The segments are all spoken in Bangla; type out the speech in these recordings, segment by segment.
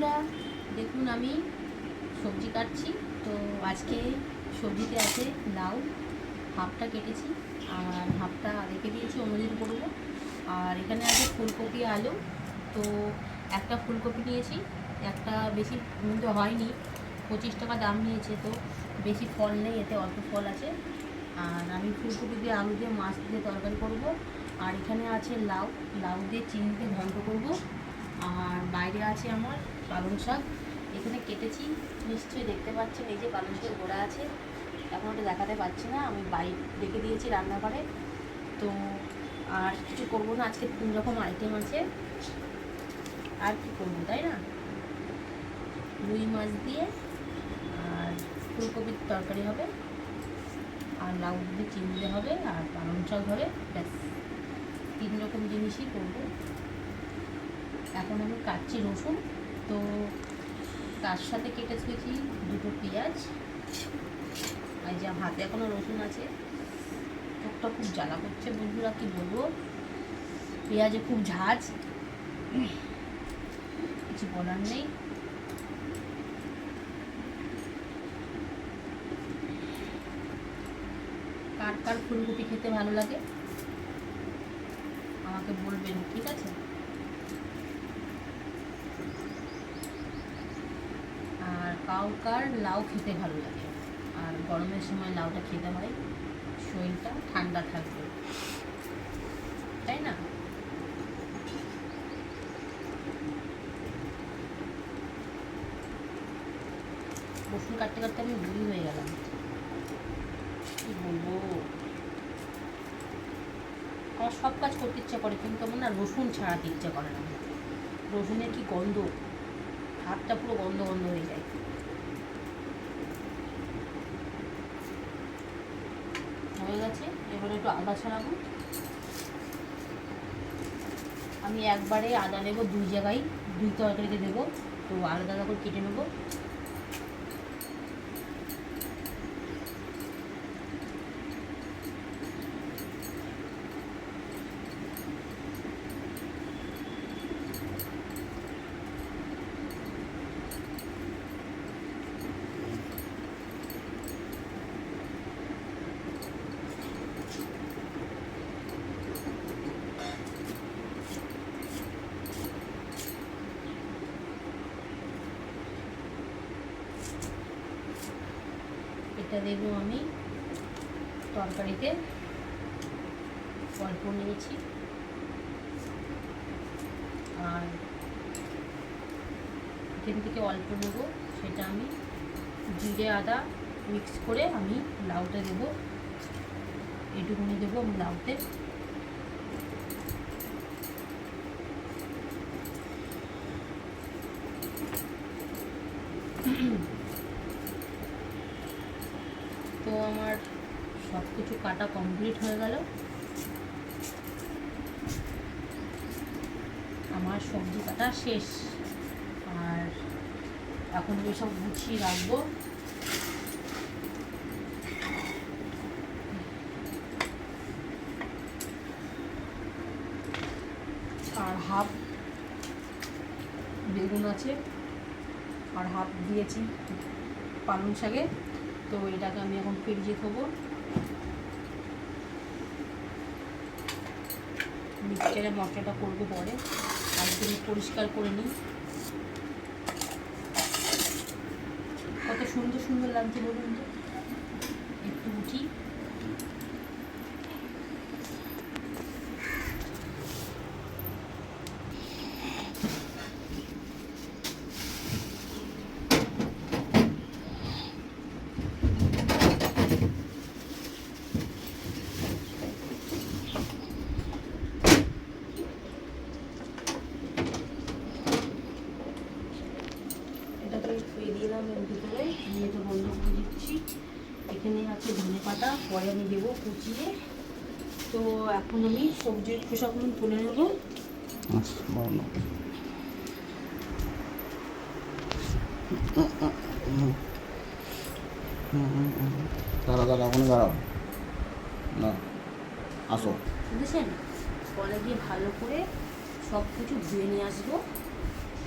বন্ধুরা, দেখুন আমি সবজি কাটছি। তো আজকে সবজিতে আছে লাউ, হাফটা কেটেছি, আর হাফটা রেখে দিয়েছি অন্যদিন করব। আর এখানে আছে ফুলকপি, আলু। তো একটা ফুলকপি নিয়েছি, একটা বেশি কিন্তু হয়নি, পঁচিশ টাকা দাম নিয়েছে, তো বেশি ফল নেই, এতে অল্প ফল আছে। আর আমি ফুলকপি দিয়ে, আলু দিয়ে, মাছ দিয়ে তরকারি করব। আর এখানে আছে লাউ লাউ দিয়ে চিনি দিয়ে ঘন্ট করব। আর বাইরে আছে আমার পালং শাক। এখানে কেটেছি, নিশ্চয়ই দেখতে পাচ্ছেন, এই যে পালং শাক গোড়া আছে। এখন ওটা দেখাতে পাচ্ছি না, আমি বাড়ি রেখে দিয়েছি রান্নাঘরে। তো আর কিছু করব না, আজকে তিন রকম আইটেম আছে। আর কি করব, তাই না? রুই মাছ দিয়ে আর ফুলকপির তরকারি হবে, আর লাউ দিয়ে দিয়ে হবে, আর পালং শাক হবে, ব্যাস। তিন রকম জিনিসই করব। এখন আমি কাটছি রসুন। তো তার সাথে কেটে থুয়েছি দুটো পেঁয়াজ। আর যে হাতে এখনও রসুন আছে। চোখটা খুব জ্বালা করছে বন্ধুরা, কি বলব? পেঁয়াজে খুব ঝাঁজ। কিছু বলার নেই। কার কার ফুলকপি খেতে ভালো লাগে? আমাকে বলবেন, ঠিক আছে? আর কাউ কার লাউ খেতে ভালো লাগে। আর গরমের সময় লাউটা খেতে হয়, শরীরটা ঠান্ডা থাকবে। তাই না? রসুন কাটতে কাটতে আমি বুড়ি হয়ে গেলাম। কি বলব? আমার সব কাজ করতে ইচ্ছা করে, কিন্তু আমার না রসুন ছাড়াতে ইচ্ছা করে না। রসুনের কি গন্ধ? হাতটা পুরো গন্ধ বন্ধ হয়ে যায়। হয়ে গেছে? এবারে একটু আদা ছাড়াবো। আমি একবারে আদা নেব দুই জায়গায়, দুই তরকারিতে দেবো। তো আলাদা আলাদা করে কেটে নেব। এটা দেব আমি তরকারিতে। অল্প নিয়েছি। আর এখান থেকে অল্প নেব, সেটা আমি জিরে, আদা মিক্স করে আমি লাউটা দেবো। এটুকুনি দেবো আমি লাউতে। তো আমার সব কিছু কাটা কমপ্লিট হয়ে গেল। আমার সবজি কাটা শেষ। আর এখন সব গুছিয়ে রাখব। আর হাফ বেগুন আছে। আর হাফ দিয়েছি পালং শাকে। তো এটাকে আমি এখন ফিরিয়ে থবো মিক্সচারে মশলাটা করব পরে। তুমি পরিষ্কার করে নিই। কত সুন্দর সুন্দর লাগছে বলুন তো? একটু উঠি শুয়ে দিলাম এর ভিতরে। আমি এটা বন্ধ করে দিচ্ছি। এখানে আছে ধনে পাতা পরে আমি দেবো কুচিয়ে। তো এখন আমি সবজির খোসাগুলো তুলে নেব। দাঁড়া দাঁড়া ওখানে দাঁড়াও। না আসো। বুঝেছেন? কলে গিয়ে ভালো করে সব কিছু ধুয়ে নিয়ে আসব।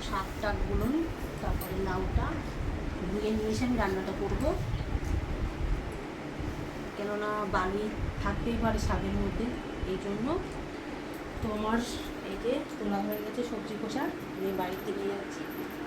শাক টাকগুলো তারপরে লাউটা ধুয়ে নিয়ে এসে আমি রান্নাটা করব। কেননা বালি থাকতেই পারে শাকের মধ্যে, এই জন্য তোমার এই যে তোলা হয়ে গেছে সবজি খোসা আমি বাড়িতে নিয়ে যাচ্ছি।